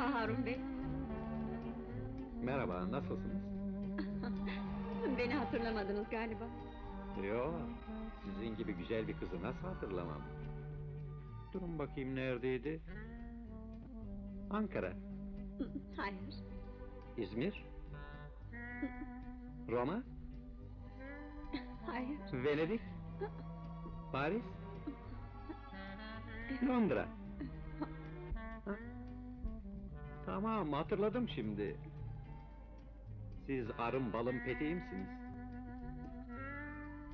Merhaba Harun Bey. Merhaba, nasılsınız? Beni hatırlamadınız galiba. Yo, sizin gibi güzel bir kızı nasıl hatırlamam? Durun bakayım neredeydi? Ankara, Hayır. İzmir, Roma, Hayır. Venedik, Paris, Londra. Ha? Tamam, hatırladım şimdi. Siz arım balım peteğimsiniz.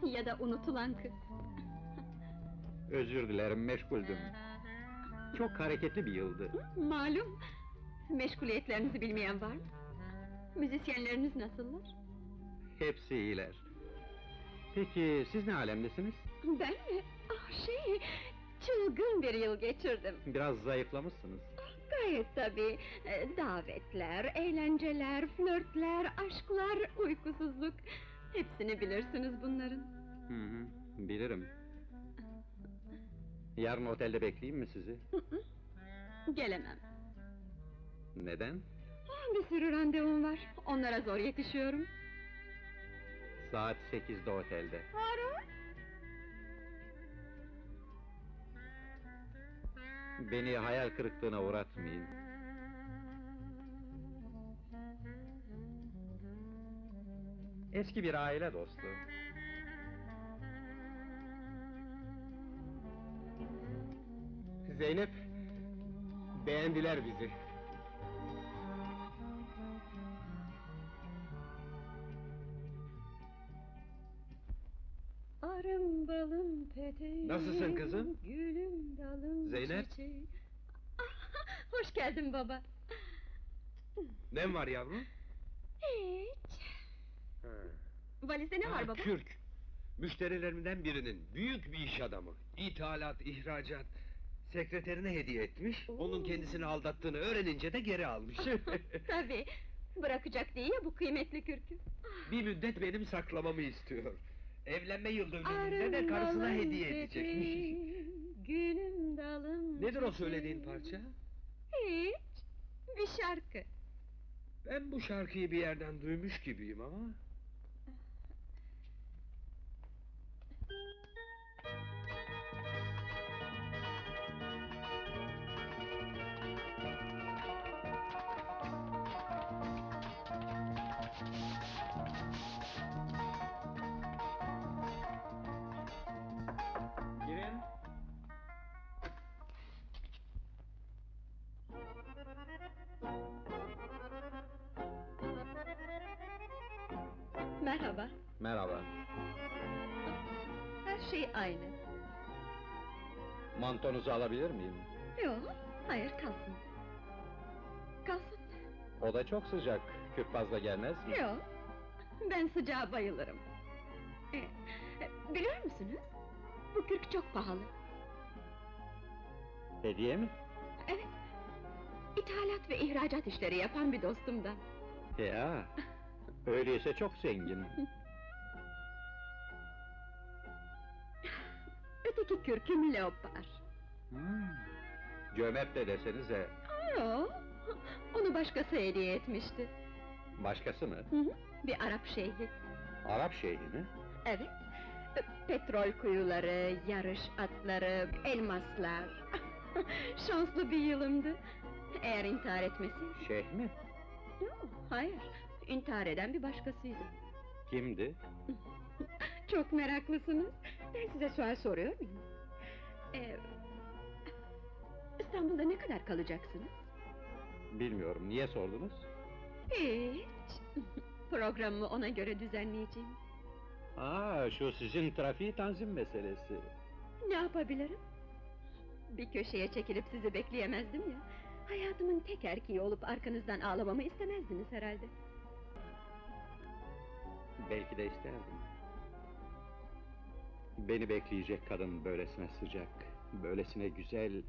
Ya da unutulan kız. Özür dilerim, meşguldüm. Çok hareketli bir yıldı. Malum. Meşguliyetlerinizi bilmeyen var mı? Müzisyenleriniz nasıllar? Hepsi iyiler. Peki siz ne alemdesiniz? Ben mi? Ah şey, çılgın bir yıl geçirdim. Biraz zayıflamışsınız. Gayet tabii. Ee, Davetler, eğlenceler, flörtler, aşklar, uykusuzluk. Hepsini bilirsiniz bunların. Hı hı, bilirim. Yarın otelde bekleyeyim mi sizi? Gelemem. Neden? Ah, Bir sürü randevum var. Onlara zor yetişiyorum. Saat sekizde otelde. Harun? Beni hayal kırıklığına uğratmayın. Eski bir aile dostu. Zeynep, beğendiler bizi. Arım balım peteğim Nasılsın kızım? Çiçeğim. Ah, Hoş geldin baba. Ne var yavrum? Hiç. Valizde ne var baba? Kürk. Müşterilerimden birinin büyük bir iş adamı. İthalat, ihracat. Sekreterine hediye etmiş. Oo. Onun kendisini aldattığını öğrenince de geri almış. Tabii. Bırakacak değil ya bu kıymetli kürkü. bir müddet benim saklamamı istiyor. Evlenme yıl dönümünde de karısına hediye edecekmiş. Nedir o söylediğin parça? Hiç. Bir şarkı. Ben bu şarkıyı bir yerden duymuş gibiyim ama... Merhaba. Merhaba. Her şey aynı. Mantonuzu alabilir miyim? Yok, hayır kalsın. Kalsın. O da çok sıcak. Kürk fazla gelmez mi? Yok, ben sıcağa bayılırım. Ee, biliyor musunuz? Bu kürk çok pahalı. Hediye mi? Evet. İthalat ve ihracat işleri yapan bir dostumdan. Ya. Öyleyse çok zengin. Öteki kürküm leopar. Hmm. Cömert de desenize. Yok, onu başkası hediye etmişti. Başkası mı? Hı hı, bir Arap şeyhi. Arap şeyhi mi? Evet. Petrol kuyuları, yarış atları, elmaslar. Şanslı bir yılımdı. Eğer intihar etmesi... Şeyh mi? Yok, hayır. İntihar eden bir başkasıydı. Kimdi? Çok meraklısınız. Ben size sual soruyor muyum? Ee, İstanbul'da ne kadar kalacaksınız? Bilmiyorum. Niye sordunuz? Hiç. Programımı ona göre düzenleyeceğim. Aa, şu sizin trafiği tanzim meselesi. Ne yapabilirim? Bir köşeye çekilip sizi bekleyemezdim ya. Hayatımın tek erkeği olup arkanızdan ağlamamı istemezdiniz herhalde. Belki de isterdim. Beni bekleyecek kadın böylesine sıcak, böylesine güzel...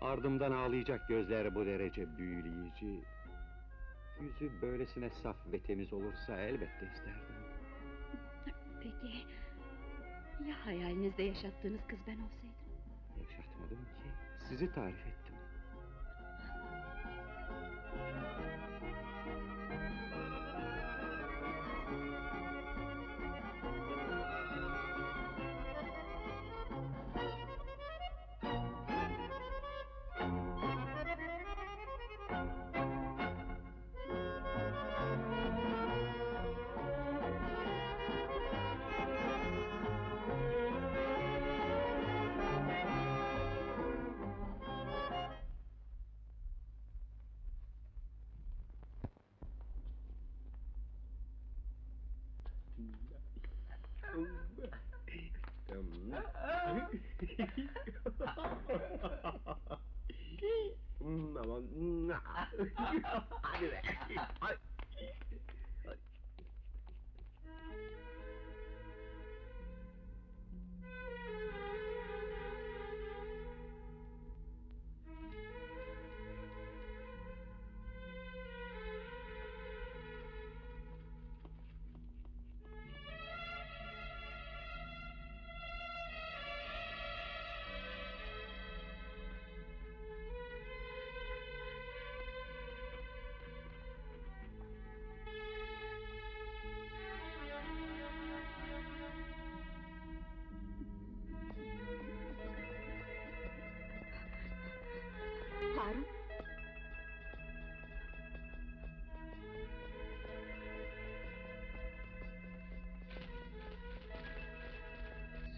Ardımdan ağlayacak gözler bu derece büyüleyici... Yüzü böylesine saf ve temiz olursa elbette isterdim. Peki... Ya hayalinizde yaşattığınız kız ben olsaydım? Yaşatmadım ki, sizi tarif うん、まあ、うん、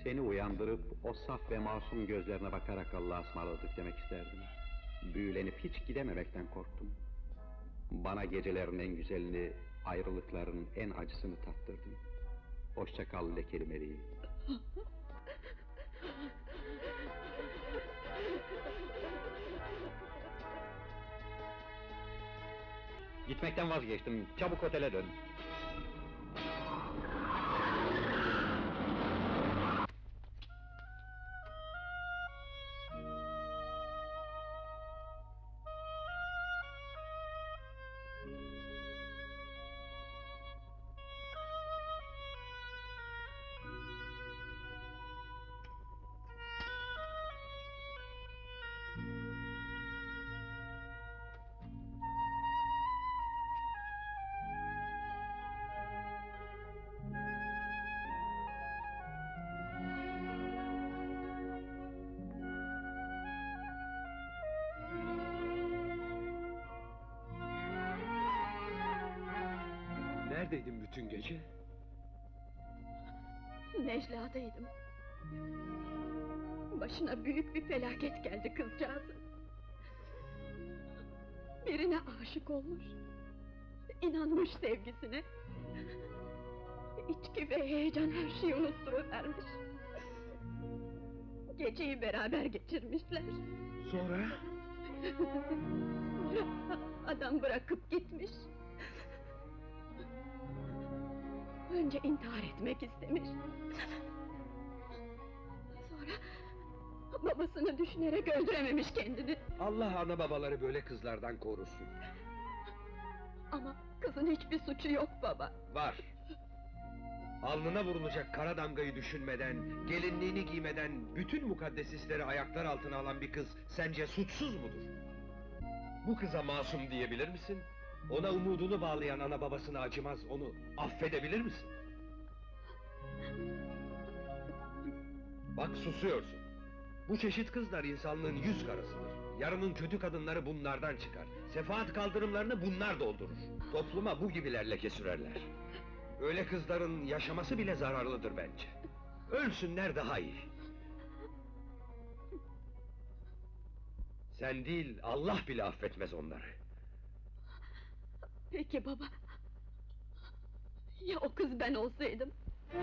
Seni uyandırıp o saf ve masum gözlerine bakarak Allah'a ısmarladık demek isterdim. Büyülenip hiç gidememekten korktum. Bana gecelerin en güzelini, ayrılıkların en acısını tattırdın. Hoşça kal lekeli meleğim. Gitmekten vazgeçtim. Çabuk otele dön. Neredeydin bütün gece? Necla'daydım. Başına büyük bir felaket geldi kızcağızın. Birine aşık olmuş. inanmış sevgisine. İçki ve heyecan her şeyi unutturuvermiş. Geceyi beraber geçirmişler. Sonra adam bırakıp gitmiş. Önce intihar etmek istemiş. Sonra babasını düşünerek öldürememiş kendini. Allah ana babaları böyle kızlardan korusun. Ama kızın hiçbir suçu yok baba. Var. Alnına vurulacak kara damgayı düşünmeden, gelinliğini giymeden bütün mukaddes hisleri ayaklar altına alan bir kız sence suçsuz mudur? Bu kıza masum diyebilir misin? Ona umudunu bağlayan ana babasına acımaz, onu affedebilir misin? Bak susuyorsun. Bu çeşit kızlar insanlığın yüz karasıdır. Yarının kötü kadınları bunlardan çıkar. Sefaat kaldırımlarını bunlar doldurur. Topluma bu gibiler leke sürerler. Öyle kızların yaşaması bile zararlıdır bence. Ölsünler daha iyi. Sen değil, Allah bile affetmez onları. Peki baba. Ya o kız ben olsaydım?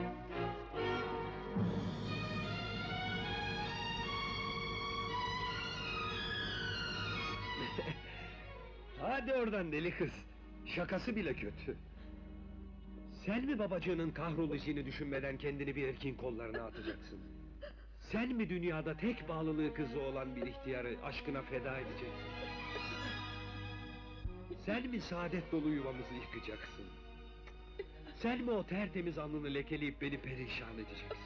Hadi oradan deli kız. Şakası bile kötü. Sen mi babacığının kahrolacağını düşünmeden kendini bir erkin kollarına atacaksın? Sen mi dünyada tek bağlılığı kızı olan bir ihtiyarı aşkına feda edeceksin? Sen mi saadet dolu yuvamızı yıkacaksın? Sen mi o tertemiz alnını lekeleyip beni perişan edeceksin?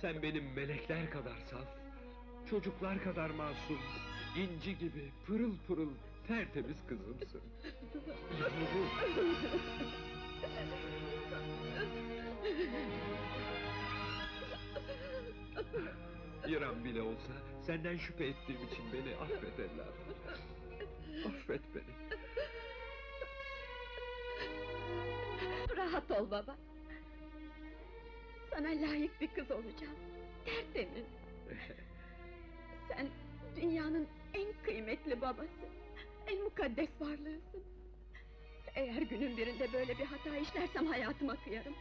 Sen benim melekler kadar saf, çocuklar kadar masum, inci gibi pırıl pırıl tertemiz kızımsın. Bir an bile olsa senden şüphe ettiğim için beni affet evladım. Ol baba. Sana layık bir kız olacağım. Tertemiz. Sen dünyanın en kıymetli babası. En mukaddes varlığısın. Eğer günün birinde böyle bir hata işlersem hayatıma kıyarım.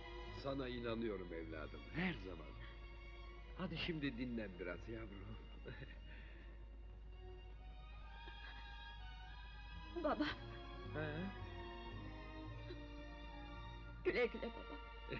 Sana inanıyorum evladım, her zaman. Hadi şimdi dinlen biraz yavrum. Baba, Ha? Güle güle baba.